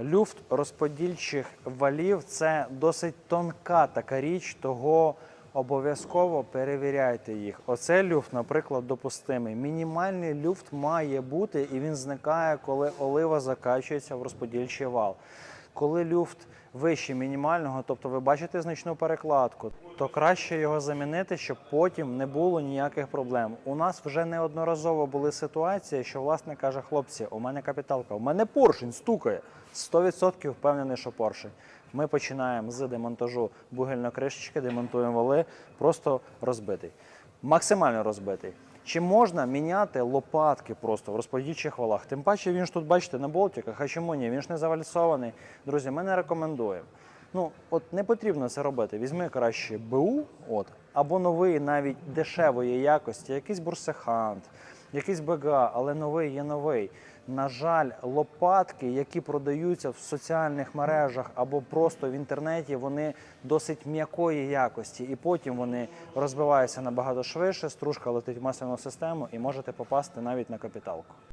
Люфт розподільчих валів це досить тонка така річ, того обов'язково перевіряйте їх. Оце люфт, наприклад, допустимий. Мінімальний люфт має бути, і він зникає, коли олива закачується в розподільчий вал. Коли люфт вище мінімального, тобто ви бачите значну перекладку, то краще його замінити, щоб потім не було ніяких проблем. У нас вже неодноразово були ситуації, що власник каже: хлопці, у мене капіталка, у мене поршень стукає. 100% впевнений, що поршень. Ми починаємо з демонтажу бугельної кришечки, демонтуємо вали, просто розбитий. Максимально розбитий. Чи можна міняти лопатки просто в розподільчих валах? Тим паче він ж тут, бачите, на болтиках, а чому ні? Він ж не завальсований. Друзі, ми не рекомендуємо. Ну, от не потрібно це робити. Візьми краще БУ, от, або новий, навіть дешевої якості, якийсь бурсехант, якийсь БГА, але новий є новий. На жаль, лопатки, які продаються в соціальних мережах або просто в інтернеті, вони досить м'якої якості, і потім вони розбиваються набагато швидше, стружка летить в масляну систему і можете попасти навіть на капіталку.